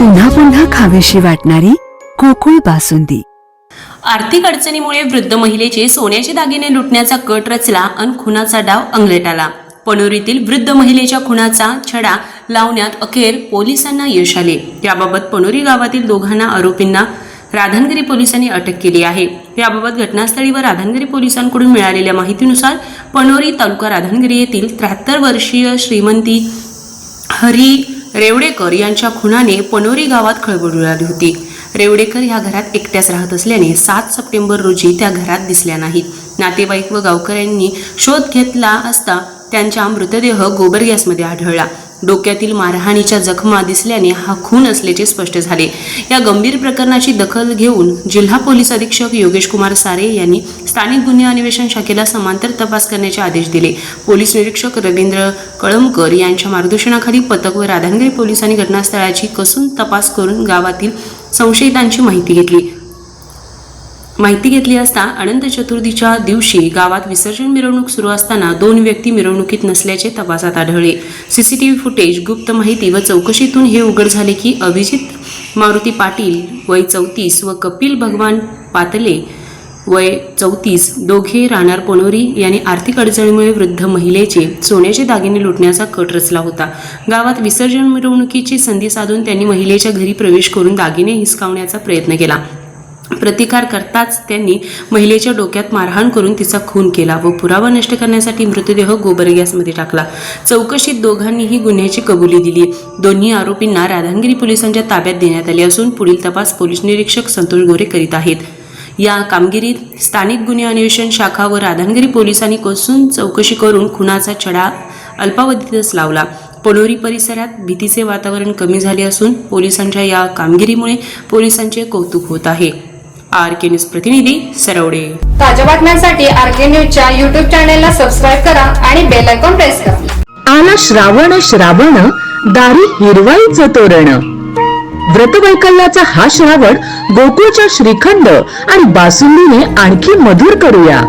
पुन्हा पुन्हा खावीशी वाटणारी कोकुळ बासुंदी. आर्थिक अडचणीमुळे वृद्ध महिलेचे सोन्याचे दागिने लुटण्याचा कट रचला अन खुनाचा डाव अंगलेटाला. आला पणोरीतील वृद्ध महिलेच्या खुनाचा छडा लावण्यात अखेर पोलिसांना यश आले. याबाबत पणोरी गावातील दोघांना आरोपींना राधानगिरी पोलिसांनी अटक केली आहे. याबाबत घटनास्थळी व राधानगिरी पोलिसांकडून मिळालेल्या माहितीनुसार पणोरी तालुका राधानगिरी येथील त्र्याहत्तर वर्षीय श्रीमंती हरी रेवडेकर यांच्या खुनाने पनोरी गावात खळबळ उडाली होती. रेवडेकर ह्या घरात एकट्याच राहत असल्याने सात सप्टेंबर रोजी त्या घरात दिसल्या नाहीत. नातेवाईक व गावकऱ्यांनी शोध घेतला असता त्यांचा मृतदेह गोबर गॅसमध्ये आढळला. डोक्यातील मारहाणीच्या जखमा दिसल्याने हा खून असल्याचे स्पष्ट झाले. या गंभीर प्रकरणाची दखल घेऊन जिल्हा पोलीस अधीक्षक योगेश कुमार सारे यांनी स्थानिक गुन्हे अन्वेषण शाखेला समांतर तपास करण्याचे आदेश दिले. पोलीस निरीक्षक रवींद्र कळमकर यांच्या मार्गदर्शनाखाली पथक व राधानगिरी पोलिसांनी घटनास्थळाची कसून तपास करून गावातील संशयितांची माहिती घेतली. माहिती घेतली असता अनंत चतुर्थीच्या दिवशी गावात विसर्जन मिरवणूक सुरू असताना दोन व्यक्ती मिरवणुकीत नसल्याचे तपासात आढळले. सीसीटीव्ही फुटेज गुप्त माहिती व चौकशीतून हे उघड झाले की अभिजित मारुती पाटील वय चौतीस व कपिल भगवान पातले वय चौतीस दोघे राहणार पोनोरी यांनी आर्थिक अडचणीमुळे वृद्ध महिलेचे सोन्याचे दागिने लुटण्याचा कट रचला होता. गावात विसर्जन मिरवणुकीची संधी साधून त्यांनी महिलेच्या घरी प्रवेश करून दागिने हिसकावण्याचा प्रयत्न केला. प्रतिकार करताच त्यांनी महिलेच्या डोक्यात मारहाण करून तिचा खून केला व पुरावा नष्ट करण्यासाठी मृतदेह गोबर गॅसमध्ये टाकला. चौकशीत दोघांनीही गुन्ह्याची कबुली दिली. दोन्ही आरोपींना राधानगिरी पोलिसांच्या ताब्यात देण्यात आले असून पुढील तपास पोलीस निरीक्षक संतोष गोरे करीत आहेत. या कामगिरीत स्थानिक गुन्हे अन्वेषण शाखा व राधानगिरी पोलिसांनी कसून चौकशी करून खुनाचा छडा अल्पावधीतच लावला. पणोरी परिसरात भीतीचे वातावरण कमी झाले असून पोलिसांच्या या कामगिरीमुळे पोलिसांचे कौतुक होत आहे. आर के न्यूज प्रतिनिधी सरवडे ताज्या बातम्यांसाठी आर के न्यूजच्या युट्यूब चॅनेलला सबस्क्राईब करा आणि बेल आयकॉन प्रेस करा. आला श्रावण श्रावण दारी हिरवाईचं तोरण. व्रतवैकल्याचा हा श्रावण गोकुळच्या श्रीखंड आणि बासुंदीने आणखी मधुर करूया.